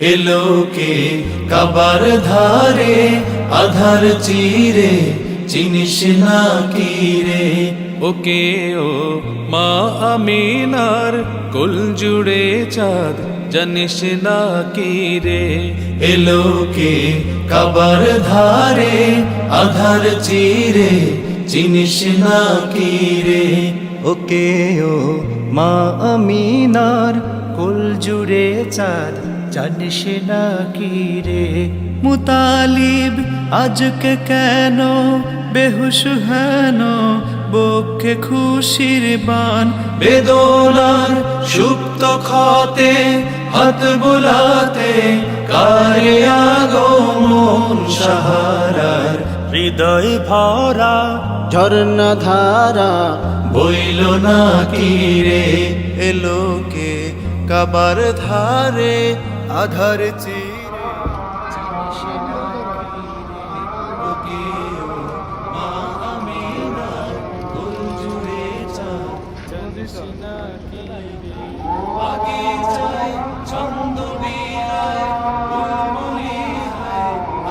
এলোকে কাবার ধারে, আধার চিরে, চিনিস না কি রে? ওকে ও মা আমিনার কুল জুড়ে চাঁদ, জানিস না কি রে? এলোকে কাবার ধারে, আধার চিরে, চিনিস না কি রে? ওকে ও মা আমিনার কুল জুড়ে চাঁদ জানিস না কি রে? মুতালিব, আজকে কেন? বেহুশ হেন বক্ষে খুশির বান। বেদনার সুপ্ত ক্ষতে, হাত বুলাতে, কারে আগমন সাহারার? হৃদয় ভরা ঝর্ণা ধারা বইল না কি রে? এলোকে কাবার ধারে আধার চিরে ছন্দ বিলায়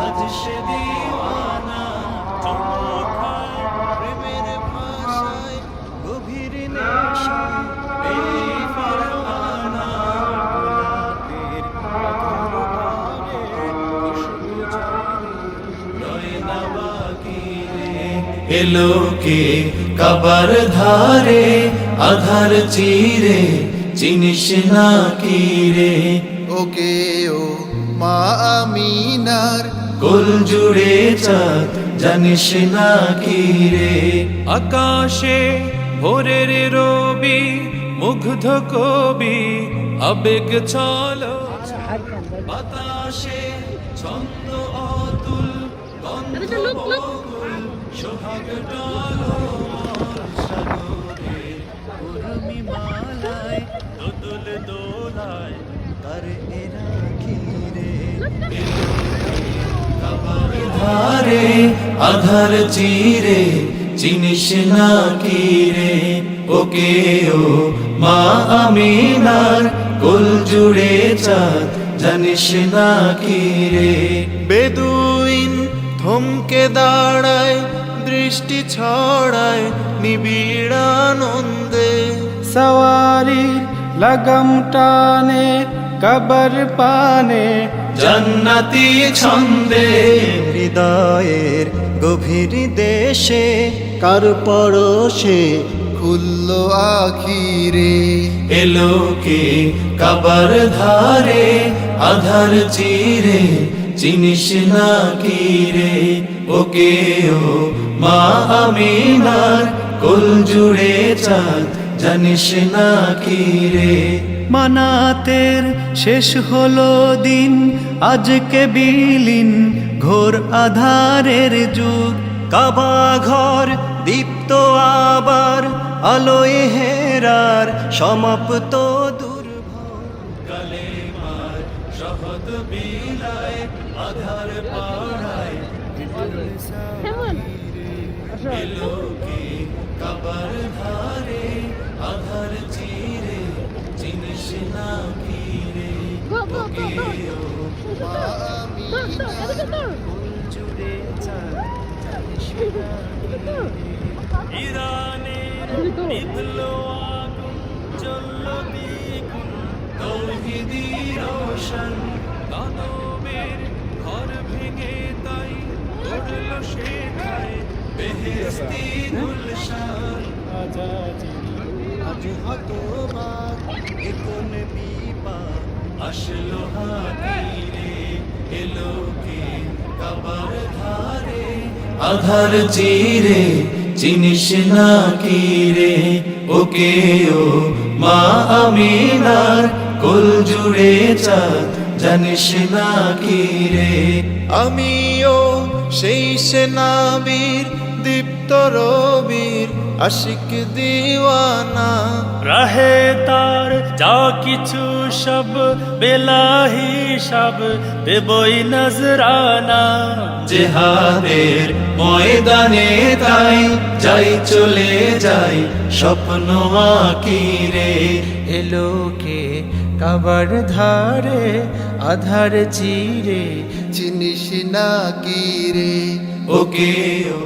আজ সে এলোকে কাবার ধারে আধার চিরে চিনিস না কি রে? ওকে ও মা আমিনার কুল জুড়ে চাঁদ জানিস না কি রে? আকাশে ভোরের রবি মুগ্ধ কবি আবেগ চলো বাতাসে ছন্দ অতুল গন্ধ সোহাগ দোলায় তার এরা ঘিরে ধারে আধার চিরে চিনিস না কি রে ওকে ও মা আমিনার কুল জুড়ে চাঁদ জানিস না কি রে বেদুইন থমকে দাঁড়ায় দৃষ্টি ছড়ায় নিবিড় আনন্দে। সওয়ারির লাগাম টানে কবর পানে। জন্নতি ছন্দে। হৃদয়ের গভীর দেশে কার পরশে খুলল আখিরে। এলোকে কবর ধারে আধার চিরে চিনিস না কি রে? ওকে ও মা আমিনার কুল জুড়ে চাঁদ, জানিস না কি রে? মানাতের শেষ হলো দিন, আজকে বিলীন ঘোর আধারের যুগ। কাবা ঘর দীপ্ত আবার, আলোয় হেরার সমাপ্ত আধার পাড়ায় এলোকে কাবার ধারে আধার চিরে চিনিস না কি রে Go, go, go, go. Turn, turn, এদিকে turn. জুড়ে চাঁদ জানিস না এদিকে turn. ইরানের নিভল আগুন জ্বলল দ্বিগুণ তৌহিদি রোশন দানবের আসলো হাতিরে এলোকে কাবার ধারে আধার চিরে চিনিস না কি রে ওকে ও মা আমিনার কুল জুড়ে চাঁদ জানিস না কি রে আমিও সেই সেনাবীর দীপ্ত রবির আশিক দিওয়ানা। রাহে তার যা কিছু সব বেলাহি সব দেবই নজরানা। জেহাদের ময়দানে তাই যাই চলে যাই স্বপ্ন আঁকি রে এলোকে কাবার ধারে আধার চিরে চিনিস না কি রে? ওকে ও